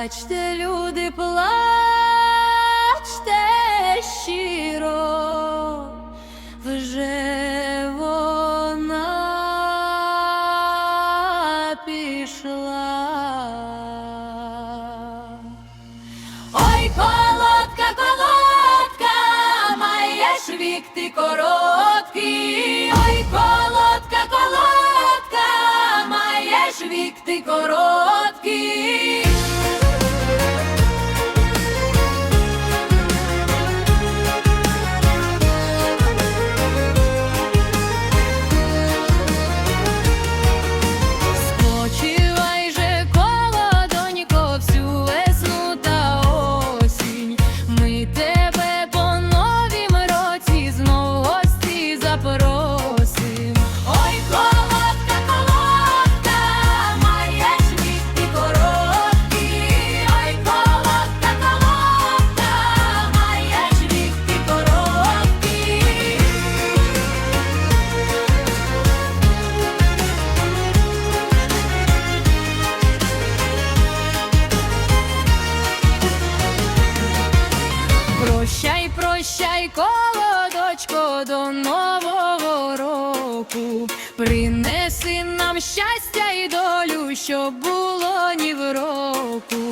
Плачте, люди, плачте щиро, вже вона пішла. Ой, колодка, колодка, маєш вік ти короткий. Ой, колодка, колодка, маєш вік ти короткий. Прощай, прощай, колодочко, до нового року. Принеси нам щастя і долю, що було ні в року.